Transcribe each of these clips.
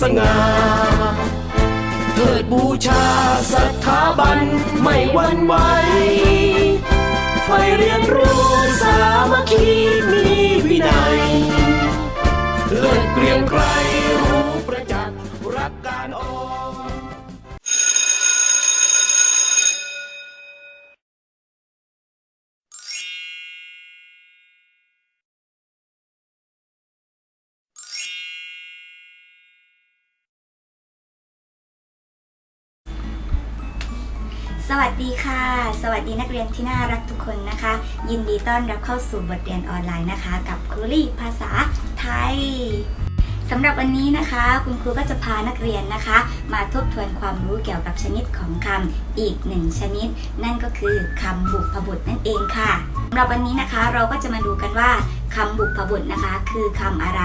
สง่าเทิดบูชาสถาบันไม่หวั่นไหวไฟเรียนรู้สามัคคีมีวินัยเลิศเกรียงไกร สวัสดีค่ะ สวัสดีนักเรียนที่น่ารักทุกคนนะคะ ยินดีต้อนรับเข้าสู่บทเรียนออนไลน์นะคะ กับครูลี่ภาษาไทย สำหรับวันนี้นะคะ คุณครูก็จะพานักเรียนนะคะ มาทบทวนความรู้เกี่ยวกับชนิดของคำอีกหนึ่งชนิด นั่นก็คือคำบุพบุตรนั่นเองค่ะสำหรับวันนี้นะคะเราก็จะมาดูกันว่าคำบุพบุตรนะคะ คือคำอะไร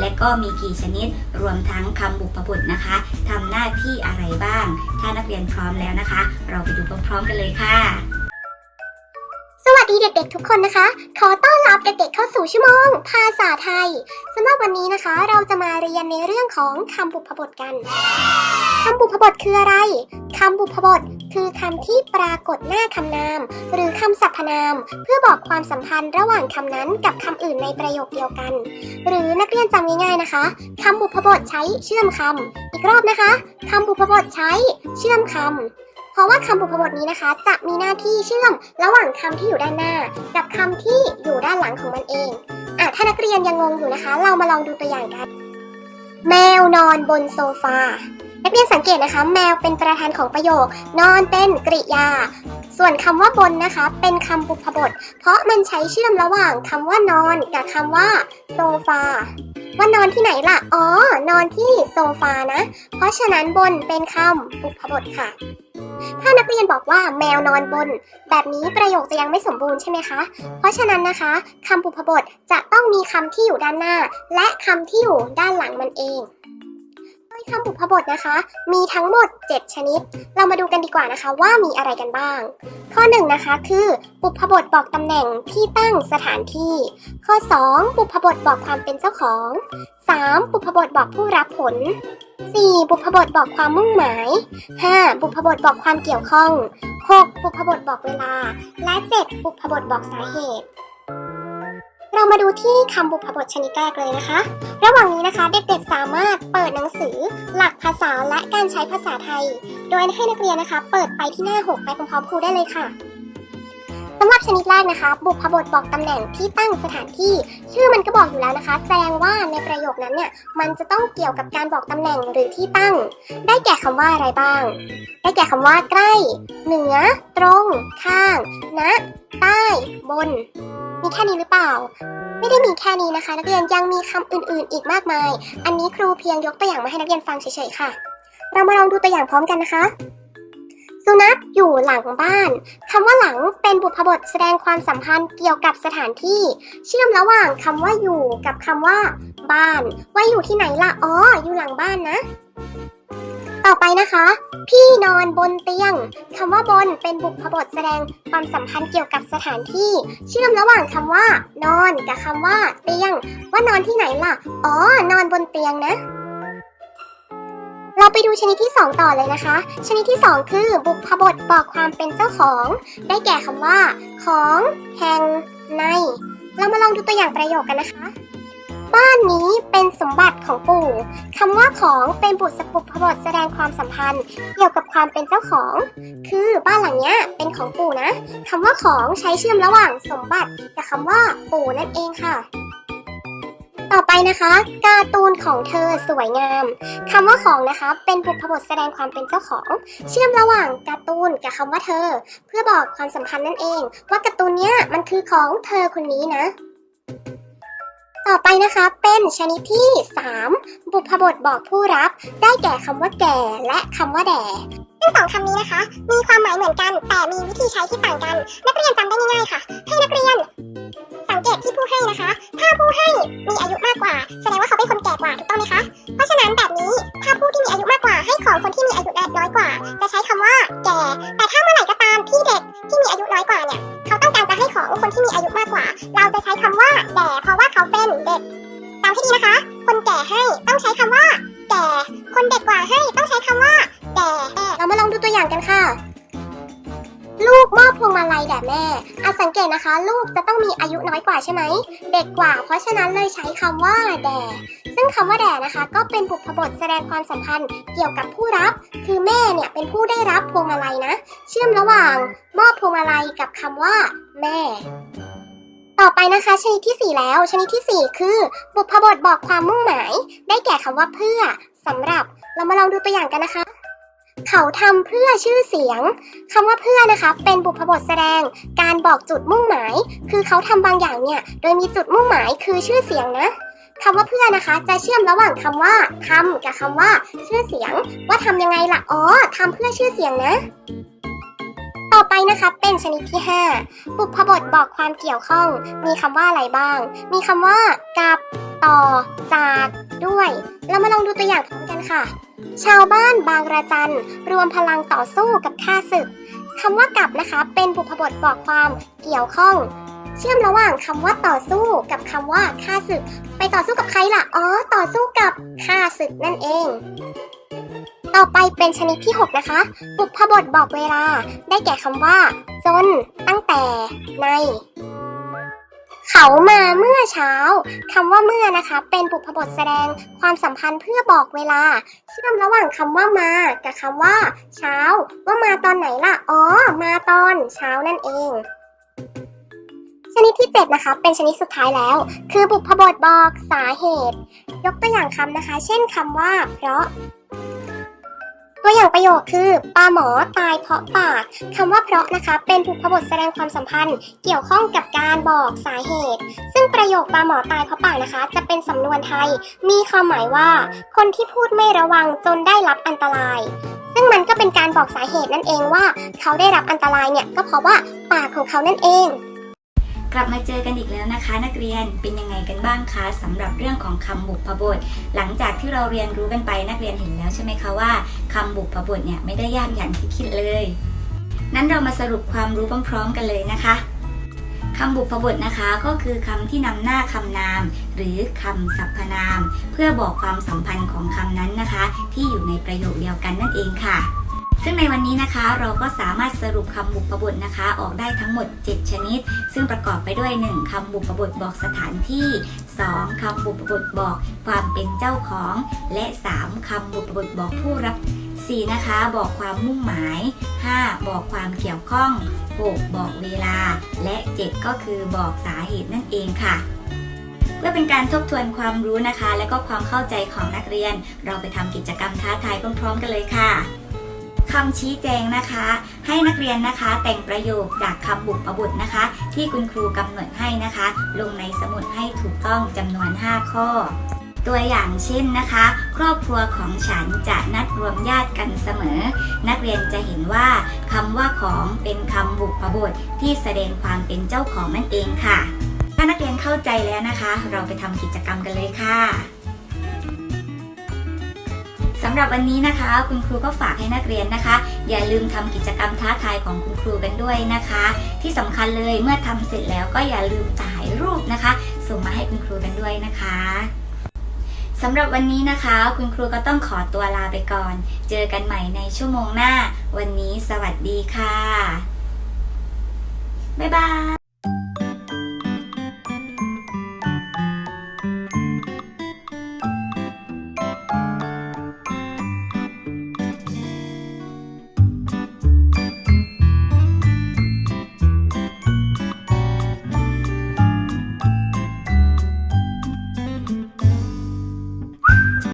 และก็มีกี่ชนิด รวมทั้งคำบุพบุตรนะคะทำหน้าที่อะไรบ้าง ถ้านักเรียนพร้อมแล้วนะคะ เราไปดูพร้อมๆกันเลยค่ะ ดีเด็กๆทุกคนนะคะ ขอต้อนรับเด็กๆเข้าสู่ชั่วโมง ภาษาไทยสำหรับวันนี้นะคะ เราจะมาเรียนในเรื่องของคำบุพบทกันคำบุพบทคืออะไรคำบุพบทคือคำที่ปรากฏหน้าคำนาม หรือคำสรรพนาม เพื่อบอกความสัมพันธ์ระหว่างคำนั้นกับคำอื่นในประโยคเดียวกัน หรือนักเรียนจำง่ายๆนะคะคำบุพบทใช้เชื่อมคำอีกรอบนะคะคำบุพบทใช้เชื่อมคำ ราะว่าคำบุพบทนี้นะคะ จะมีหน้าที่เชื่อมระหว่างคำที่อยู่ด้านหน้า กับคำที่อยู่ด้านหลังของมันเองอะถ้านักเรียนยังงงอยู่นะคะ เรามาลองดูตัวอย่างกัน แมวนอนบนโซฟานักเรียนสังเกตนะคะ แมวเป็นประธานของประโยคนอนเป็นกริยา ส่วนคำว่าบนนะคะ เป็นคำบุพบท เพราะมันใช้เชื่อมระหว่างคำว่านอนกับคำว่าโซฟาว่านอนที่ไหนล่ะ อ๋อ นอนที่โซฟานะ เพราะฉะนั้นบนเป็นคำบุพบทค่ะ ถ้านักเรียนบอกว่าแมวนอนบน แบบนี้ประโยคจะยังไม่สมบูรณ์ใช่ไหมคะ เพราะฉะนั้นนะคะคำบุพบทจะต้องมีคำที่อยู่ด้านหน้า และคำที่อยู่ด้านหลังมันเอง ยคำบุพบทนะคะ มีทั้งหมด 7 ชนิด เรามาดูกันดีกว่านะคะว่ามีอะไรกันบ้าง ข้อ1นงนะคะคือ บุพบทบอกตำแหน่งที่ตั้งสถานที่ ข้อ 2 บุพบทบอกความเป็นเจ้าของ 3. บุพบทบอกผู้รับผล 4. บุพบทบอกความมุ่งหมาย 5. บุพบทบอกความเกี่ยวข้อง 6. บุพบทบอกเวลา และ 7. บุพบทบอกสาเหตุเรามาดูที่คำบุพบทชนิดแรกเลยนะคะ ระหว่างนี้นะคะเด็กๆสามารถเปิดหนัง หลักภาษาและการใช้ภาษาไทย โดยให้นักเรียนนะคะ เปิดไปที่หน้า 6 ไปพร้อมๆครูได้เลยค่ะสำหรับชนิดแรกนะคะ บุพบทบอกตำแหน่งที่ตั้งสถานที่ ชื่อมันก็บอกอยู่แล้วนะคะ แสดงว่าในประโยคนั้นเนี่ยมันจะต้องเกี่ยวกับการบอกตำแหน่งหรือที่ตั้ง ได้แก่คำว่าอะไรบ้าง ได้แก่คำว่าใกล้ เหนือ ตรง ข้างณใต้ บน มีแค่นี้หรือเปล่า ไม่ได้มีแค่นี้นะคะ นักเรียนยังมีคำอื่นๆ อีกมากมาย อันนี้ครูเพียงยกตัวอย่างมาให้นักเรียนฟังเฉยๆค่ะ เรามาลองดูตัวอย่างพร้อมกันนะคะ สุนัขอยู่หลังบ้านคำว่าหลังเป็นบุพบทแสดงความสัมพันธ์เกี่ยวกับสถานที่ เชื่อมระหว่างคำว่าอยู่กับคำว่า บ้าน ว่าอยู่ที่ไหนล่ะอ๋ออยู่หลังบ้านนะ ต่อไปนะคะ พี่นอนบนเตียงคำว่าบนเป็นบุพบทแสดงความสัมพันธ์เกี่ยวกับสถานที่ เชื่อมระหว่างคำว่า นอนกับคำว่า เตียง ว่านอนที่ไหนล่ะ อ๋อ นอนบนเตียงนะเราไปดูชนิดที่ 2 ต่อเลยนะคะ ชนิดที่ 2 คือบุพบทบอกความเป็นเจ้าของ ได้แก่คำว่า ของ แห่ง ใน เรามาลองดูตัวอย่างประโยคกันนะคะ บ้านนี้เป็นสมบัติของปู่ คำว่าของเป็นบุตรสปุพบทแสดงความสัมพันธ์ เกี่ยวกับความเป็นเจ้าของ คือบ้านหลังเนี้ยเป็นของปู่นะ คำว่าของใช้เชื่อมระหว่างสมบัติกับคำว่าปู่นั่นเองค่ะต่อไปนะคะการ์ตูนของเธอสวยงามคำว่าของนะคะเป็นบุพบทแสดงความเป็นเจ้าของ เชื่อมระหว่างการ์ตูนกับคำว่าเธอ เพื่อบอกความสัมพันธ์นั่นเอง ว่าการ์ตูนเนี้ยมันคือของเธอคนนี้นะ ต่อไปนะคะเป็นชนิดที่ 3 บุพบทบอกผู้รับ ได้แก่คำว่าแก่และคำว่าแด่ซึ่งสองคำนี้นะคะ มีความหมายเหมือนกัน แต่มีวิธีใช้ที่ต่างกัน นักเรียนจำได้ง่ายๆค่ะ ให้นักเรียน สังเกตที่ผู้ให้นะคะ ถ้าผู้ให้มีอายุมากกว่า แสดงว่าเขาเป็นคนแก่กว่าถูกต้องไหมคะ เพราะฉะนั้นแบบนี้ถ้าผู้ที่มีอายุมากกว่า ให้ของคนที่มีอายุน้อยกว่า จะใช้คำว่า แก่ แต่ถ้าเมื่อไหร่ก็ตามที่เด็กที่มีอายุน้อยกว่าเนี่ยเขาต้องการจะให้ของคนที่มีอายุมากกว่า เราจะใช้คำว่าแก่เพราะว่า กจำให้ดีนะคะ คนแก่ให้ต้องใช้คำว่า แก่ คนเด็กกว่าให้ต้องใช้คำว่าแด่เรามาลองดูตัวอย่างกันค่ะ ลูกมอบพวงมาลัยแด่แม่อาสังเกตนะคะ ลูกจะต้องมีอายุน้อยกว่าใช่ไหม เด็กกว่า เพราะฉะนั้นเลยใช้คำว่าแด่ ซึ่งคำว่าแด่นะคะ ก็เป็นบุพบทแสดงความสัมพันธ์เกี่ยวกับผู้รับ คือแม่เนี่ยเป็นผู้ได้รับพวงมาลัยนะ เชื่อมระหว่าง มอบพวงมาลัยกับคำว่า แม่ อไปนะคะ ชนิดที่ 4 แล้ว ชนิดที่ 4 คือ บุพบทบอกความมุ่งหมาย ได้แก่คำว่าเพื่อสำหรับเรามาลองดูตัวอย่างกันนะคะ เขาทำเพื่อชื่อเสียงคำว่าเพื่อนะคะ เป็นบุพบทแสดง การบอกจุดมุ่งหมาย คือเขาทำบางอย่างเนี่ย โดยมีจุดมุ่งหมายคือชื่อเสียงนะคำว่าเพื่อนะคะ จะเชื่อมระหว่างคำว่าทำกับคำว่า ชื่อเสียง ว่าทำยังไงล่ะอ๋อทำเพื่อชื่อเสียงนะ นะคะเป็นชนิดที่ 5 บุพบทบอกความเกี่ยวข้อง มีคำว่าอะไรบ้าง มีคำว่า กับ ต่อ จาก ด้วย เรามาลองดูตัวอย่างพร้อมกันค่ะ ชาวบ้านบางระจัน รวมพลังต่อสู้กับข้าศึกคำว่ากับนะคะ เป็นบุพบทบอกความเกี่ยวข้อง เชื่อมระหว่างคำว่าต่อสู้กับคำว่าข้าศึก ไปต่อสู้กับใครล่ะ อ๋อ ต่อสู้กับข้าศึกนั่นเอง ต่อไปเป็นชนิดที่ 6 นะคะ บุพบทบอกเวลา ได้แก่คำว่า จน ตั้งแต่ ใน เขามาเมื่อเช้าคำว่าเมื่อนะคะ เป็นบุพบทแสดงความสัมพันธ์เพื่อบอกเวลา เชื่อมระหว่างคำว่ามา กับคำว่า เช้า ว่ามาตอนไหนล่ะ อ๋อ มาตอน เช้านั่นเองชนิดที่ 7 นะคะ เป็นชนิดสุดท้ายแล้ว คือบุพบทบอกสาเหตุ ยกตัวอย่างคำนะคะ เช่นคำว่า เพราะ ตัวอย่างประโยคคือปลาหมอตายเพราะปากคำว่าเพราะนะคะ เป็นบุพบทแสดงความสัมพันธ์ เกี่ยวข้องกับการบอกสาเหตุ ซึ่งประโยคปลาหมอตายเพราะปากนะคะ จะเป็นสำนวนไทย มีความหมายว่า คนที่พูดไม่ระวังจนได้รับอันตราย ซึ่งมันก็เป็นการบอกสาเหตุนั่นเองว่า เขาได้รับอันตรายเนี่ยก็เพราะว่าปากของเขานั่นเอง กลับมาเจอกันอีกแล้วนะคะ นักเรียนเป็นยังไงกันบ้างคะสำหรับเรื่องของคำบุพบท หลังจากที่เราเรียนรู้กันไปนักเรียนเห็นแล้วใช่ไหมคะว่าคำบุพบทเนี่ยไม่ได้ยากอย่างที่คิดเลย นั้นเรามาสรุปความรู้พร้อมๆกันเลยนะคะคำบุพบทนะคะก็คือคำที่นำหน้าคำนาม หรือคำสรรพนาม เพื่อบอกความสัมพันธ์ของคำนั้นนะคะ ที่อยู่ในประโยคเดียวกันนั่นเองค่ะ ซึ่งในวันนี้นะคะเราก็สามารถสรุปคำบุพบทนะคะ ออกได้ทั้งหมด 7 ชนิด ซึ่งประกอบไปด้วย 1. คำบุพบทบอกสถานที่ 2. คำบุพบทบอกความเป็นเจ้าของ และ 3. คำบุพบทบอกผู้รับ 4. นะคะ บอกความมุ่งหมาย 5. บอกความเกี่ยวข้อง 6. บอกเวลา และ 7 ก็คือบอกสาเหตุนั่นเองค่ะเพื่อเป็นการทบทวนความรู้นะคะ และก็ความเข้าใจของนักเรียน เราไปทำกิจกรรมท้าทายพร้อมๆกันเลยค่ะ คำชี้แจงนะคะ ให้นักเรียนนะคะ แต่งประโยคจากคำบุพบทนะคะ ที่คุณครูกำหนดให้นะคะ ลงในสมุดให้ถูกต้องจำนวน 5 ข้อ ตัวอย่างเช่นนะคะ ครอบครัวของฉันจะนัดรวมญาติกันเสมอ นักเรียนจะเห็นว่าคำว่าของเป็นคำบุพบทที่แสดงความเป็นเจ้าของนั่นเองค่ะ ถ้านักเรียนเข้าใจแล้วนะคะ เราไปทำกิจกรรมกันเลยค่ะ สำหรับวันนี้นะคะ คุณครูก็ฝากให้นักเรียนนะคะ อย่าลืมทำกิจกรรมท้าทายของคุณครูกันด้วยนะคะ ที่สำคัญเลยเมื่อทำเสร็จแล้วก็อย่าลืมถ่ายรูปนะคะ ส่งมาให้คุณครูกันด้วยนะคะสำหรับวันนี้นะคะ คุณครูก็ต้องขอตัวลาไปก่อน เจอกันใหม่ในชั่วโมงหน้า วันนี้สวัสดีค่ะ บ๊ายบาย